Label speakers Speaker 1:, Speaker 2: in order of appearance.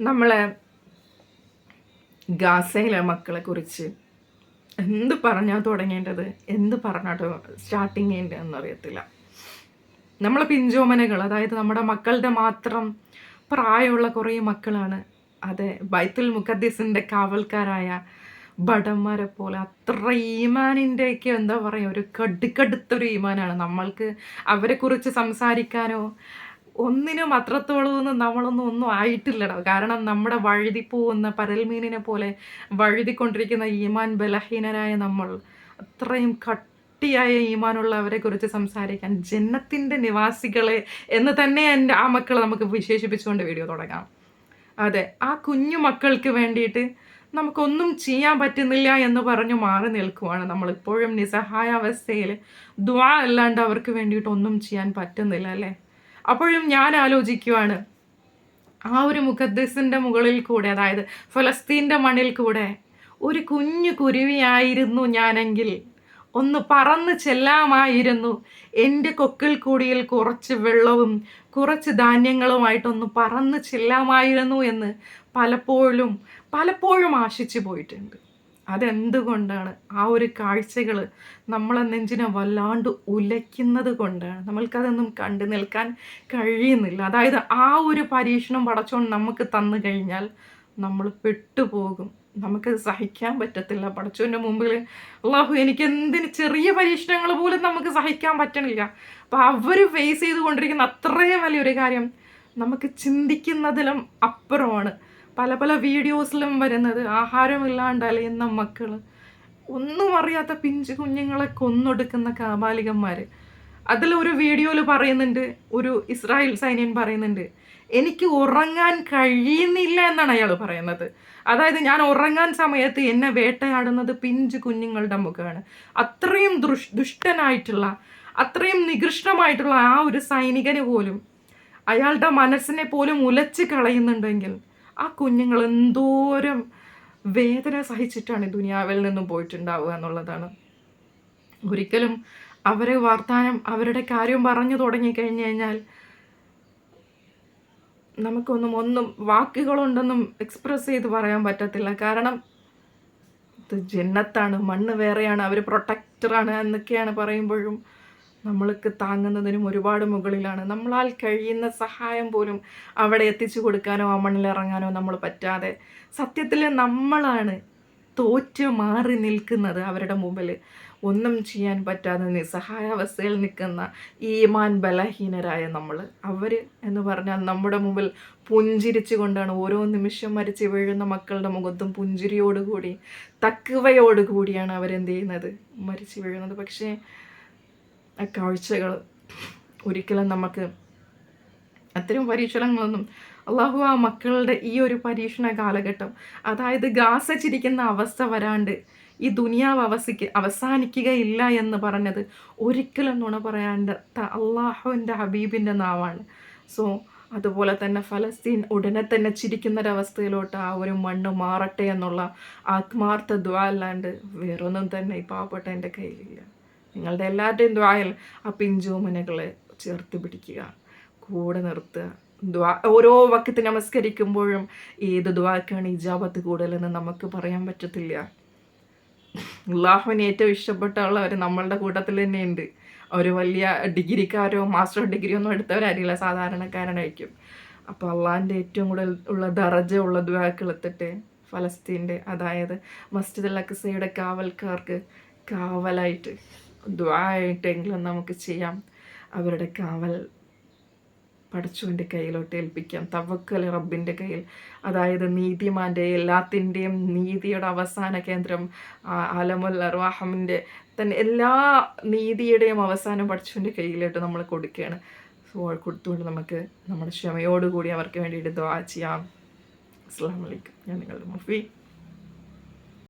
Speaker 1: നമ്മളെ ഗാസയിലെ മക്കളെ കുറിച്ച് എന്ത് പറഞ്ഞാൽ തുടങ്ങേണ്ടത്? എന്ത് പറഞ്ഞാട്ടോ സ്റ്റാർട്ടിങ് ചെയ്യേണ്ടത് എന്നറിയത്തില്ല നമ്മളെ പിഞ്ചോമനകൾ അതായത് നമ്മുടെ മക്കളുടെ മാത്രം പ്രായമുള്ള കുറേ മക്കളാണ്. അതെ ബൈത്തുൽ മുഖദ്ദീസിന്റെ കാവൽക്കാരായ ഭടന്മാരെ പോലെ അത്ര ഈമാനിന്റെയൊക്കെ എന്താ പറയുക ഒരു കടുക്കടുത്തൊരു ഈമാനാണ്. നമ്മൾക്ക് അവരെക്കുറിച്ച് സംസാരിക്കാനോ ഒന്നിനും അത്രത്തോളമൊന്നും നമ്മളൊന്നും ഒന്നും ആയിട്ടില്ലടോ. കാരണം നമ്മുടെ വഴുതി പോകുന്ന പരൽമീനിനെ പോലെ വഴുതിക്കൊണ്ടിരിക്കുന്ന ഈമാൻ ബലഹീനരായ നമ്മൾ അത്രയും കട്ടിയായ ഈമാനുള്ളവരെ കുറിച്ച് സംസാരിക്കാൻ ജന്നത്തിന്റെ നിവാസികളെ എന്ന് തന്നെ എന്റെ ആ മക്കളെ നമുക്ക് വിശേഷിപ്പിച്ചുകൊണ്ട് വീഡിയോ തുടങ്ങാം. അതെ ആ കുഞ്ഞു മക്കൾക്ക് വേണ്ടിയിട്ട് നമുക്കൊന്നും ചെയ്യാൻ പറ്റുന്നില്ല എന്ന് പറഞ്ഞു മാറി നിൽക്കുവാണ് നമ്മളിപ്പോഴും നിസ്സഹായ അവസ്ഥയിൽ ദ്വാ അല്ലാണ്ട് അവർക്ക് വേണ്ടിയിട്ട് ഒന്നും ചെയ്യാൻ പറ്റുന്നില്ല അല്ലേ? അപ്പോഴും ഞാൻ ആലോചിക്കുവാണ്. ആ ഒരു മുഖദ്സിന്റെ മുകളിൽ കൂടെ അതായത് ഫലസ്തീന്റെ മണ്ണിൽ കൂടെ ഒരു കുഞ്ഞു കുരുവിയായിരുന്നു ഞാനെങ്കിൽ. ഒന്ന് പറന്ന് ചെല്ലാമായിരുന്നു. എന്റെ കൊക്കിൽ കൂടിയിൽ കുറച്ച് വെള്ളവും കുറച്ച് ധാന്യങ്ങളുമായിട്ടൊന്ന് പറന്ന് ചെല്ലാമായിരുന്നു എന്ന് പലപ്പോഴും പലപ്പോഴും ആശിച്ചു പോയിട്ടുണ്ട്. അതെന്തുകൊണ്ടാണ്? ആ ഒരു കാഴ്ചകൾ നമ്മളെ നെഞ്ചിനെ വല്ലാണ്ട് ഉലയ്ക്കുന്നത് കൊണ്ടാണ്. നമ്മൾക്കതൊന്നും കണ്ടു നിൽക്കാൻ കഴിയുന്നില്ല. അതായത് ആ ഒരു പരീക്ഷണം പടച്ചോണ്ട് നമുക്ക് തന്നു കഴിഞ്ഞാൽ നമ്മൾ പെട്ടുപോകും. നമുക്കത് സഹിക്കാൻ പറ്റത്തില്ല. പടച്ചോന്റെ മുമ്പിൽ അള്ളാഹു എനിക്ക് എന്തിന് ചെറിയ പരീക്ഷണങ്ങൾ പോലും നമുക്ക് സഹിക്കാൻ പറ്റണില്ല. അപ്പോൾ അവർ ഫേസ് ചെയ്തുകൊണ്ടിരിക്കുന്ന അത്രയും വലിയൊരു കാര്യം നമുക്ക് ചിന്തിക്കുന്നതിലും അപ്പുറമാണ്. പല പല വീഡിയോസിലും വരുന്നത് ആഹാരമില്ലാണ്ട് അലയുന്ന മക്കൾ ഒന്നും അറിയാത്ത പിഞ്ചു കുഞ്ഞുങ്ങളെ കൊന്നൊടുക്കുന്ന കാബാലികന്മാർ ഒരു വീഡിയോയിൽ പറയുന്നുണ്ട് ഒരു ഇസ്രായേൽ സൈന്യൻ പറയുന്നുണ്ട് എനിക്ക് ഉറങ്ങാൻ കഴിയുന്നില്ല എന്നാണ് അയാൾ പറയുന്നത്. അതായത് ഞാൻ ഉറങ്ങാൻ സമയത്ത് എന്നെ വേട്ടയാടുന്നത് പിഞ്ചു കുഞ്ഞുങ്ങളുടെ മുഖമാണ് അത്രയും ദുഷ് ദുഷ്ടനായിട്ടുള്ള അത്രയും നികൃഷ്ടമായിട്ടുള്ള ആ ഒരു സൈനികന് പോലും അയാളുടെ മനസ്സിനെ പോലും ഉലച്ച് കളയുന്നുണ്ടെങ്കിൽ ആ കുഞ്ഞുങ്ങൾ എന്തോരം വേദന സഹിച്ചിട്ടാണ് ദുനിയാവിൽ നിന്നും പോയിട്ടുണ്ടാവുക എന്നുള്ളതാണ്. ഒരിക്കലും അവരെ വാർത്താനം അവരുടെ കാര്യം പറഞ്ഞു തുടങ്ങി കഴിഞ്ഞു കഴിഞ്ഞാൽ നമുക്കൊന്നും ഒന്നും വാക്കുകളുണ്ടെന്നും എക്സ്പ്രസ് ചെയ്ത് പറയാൻ പറ്റത്തില്ല. കാരണം ഇത് ജന്നത്താണ് മണ്ണ് വേറെയാണ് അവർ പ്രൊട്ടക്ടറാണ് എന്നൊക്കെയാണ് പറയുമ്പോഴും നമ്മൾക്ക് താങ്ങുന്നതിനും ഒരുപാട് മുകളിലാണ്. നമ്മളാൽ കഴിയുന്ന സഹായം പോലും അവിടെ എത്തിച്ചു കൊടുക്കാനോ ആ മണ്ണിലിറങ്ങാനോ നമ്മൾ പറ്റാതെ. സത്യത്തിൽ നമ്മളാണ് തോറ്റ് മാറി നിൽക്കുന്നത് അവരുടെ മുമ്പിൽ. ഒന്നും ചെയ്യാൻ പറ്റാതെ നിസ്സഹായാവസ്ഥയിൽ നിൽക്കുന്ന ഈമാൻ ബലഹീനരായ നമ്മൾ. അവർ എന്ന് പറഞ്ഞാൽ നമ്മുടെ മുമ്പിൽ പുഞ്ചിരിച്ചു കൊണ്ടാണ് ഓരോ നിമിഷം മരിച്ച് വീഴുന്ന മക്കളുടെ മുഖത്തും പുഞ്ചിരിയോടുകൂടി തക്കുവയോടുകൂടിയാണ് അവരെന്ത് ചെയ്യുന്നത്? മരിച്ചു വീഴുന്നത്. പക്ഷേ കാഴ്ചകൾ ഒരിക്കലും നമുക്ക് അത്തരം പരീക്ഷണങ്ങളൊന്നും അള്ളാഹു ആ മക്കളുടെ ഈ ഒരു പരീക്ഷണ കാലഘട്ടം അതായത് ഗാസച്ചിരിക്കുന്ന അവസ്ഥ വരാണ്ട് ഈ ദുനിയാവ് അവസിക്ക് അവസാനിക്കുകയില്ല എന്ന് പറഞ്ഞത് ഒരിക്കലും നുണ പറയാണ്ട് അള്ളാഹുവിന്റെ ഹബീബിന്റെ നാവാണ്. സോ അതുപോലെ തന്നെ ഫലസ്തീൻ ഉടനെ തന്നെ ചിരിക്കുന്നൊരവസ്ഥയിലോട്ട് ആ ഒരു മണ്ണ് മാറട്ടെ എന്നുള്ള ആത്മാർത്ഥ ദ്വാ അല്ലാണ്ട് വേറൊന്നും തന്നെ ഈ പാവപ്പെട്ട എന്റെ കയ്യിലില്ല. നിങ്ങളുടെ എല്ലാവരുടെയും ദ്വായിൽ ആ പിഞ്ചുമനകളെ ചേർത്ത് പിടിക്കുക. കൂടെ നിർത്തുക. ദ്വാ ഓരോ വക്കത്ത് നമസ്കരിക്കുമ്പോഴും ഏത് ദ്വാക്കാണ് ഇജാബത്ത് കൂടുതലെന്ന് നമുക്ക് പറയാൻ പറ്റത്തില്ല. അള്ളാഹുവിന് ഏറ്റവും ഇഷ്ടപ്പെട്ട ഉള്ളവർ നമ്മളുടെ കൂട്ടത്തിൽ തന്നെ ഉണ്ട് ഒരു വലിയ ഡിഗ്രിക്കാരോ മാസ്റ്റർ ഡിഗ്രിയോ ഒന്നും എടുത്തവരായിരിക്കില്ല സാധാരണക്കാരനായിരിക്കും. അപ്പോൾ അള്ളാഹിന്റെ ഏറ്റവും കൂടുതൽ ഉള്ള ദറജ ഉള്ള ദ്വാക്കൾ എത്തിട്ട് ഫലസ്തീന്റെ അതായത് മസ്ജിദ് അൽ അക്സയുടെ കാവൽക്കാർക്ക് കാവലായിട്ട് ദ്വായിട്ടെങ്കിലും നമുക്ക് ചെയ്യാം. അവരുടെ കാവൽ പടച്ചുവിന്റെ കയ്യിലോട്ട് ഏൽപ്പിക്കാം. തവക്കൽ റബ്ബിന്റെ കയ്യിൽ. അതായത് നീതിമാന്റെ എല്ലാത്തിന്റെയും നീതിയുടെ അവസാന കേന്ദ്രം അലമുൽ അർവാഹമിന്റെ തന്നെ എല്ലാ നീതിയുടെയും അവസാനം പടച്ചുവിന്റെ കയ്യിലോട്ട് നമ്മൾ കൊടുക്കുകയാണ്. സോ കൊടുത്തുകൊണ്ട് നമുക്ക് നമ്മുടെ ക്ഷമയോടുകൂടി അവർക്ക് വേണ്ടിയിട്ട് ദ്വാ ചെയ്യാം. അസ്സാം വലൈക്കും ഞാൻ നിങ്ങളുടെ മുഫി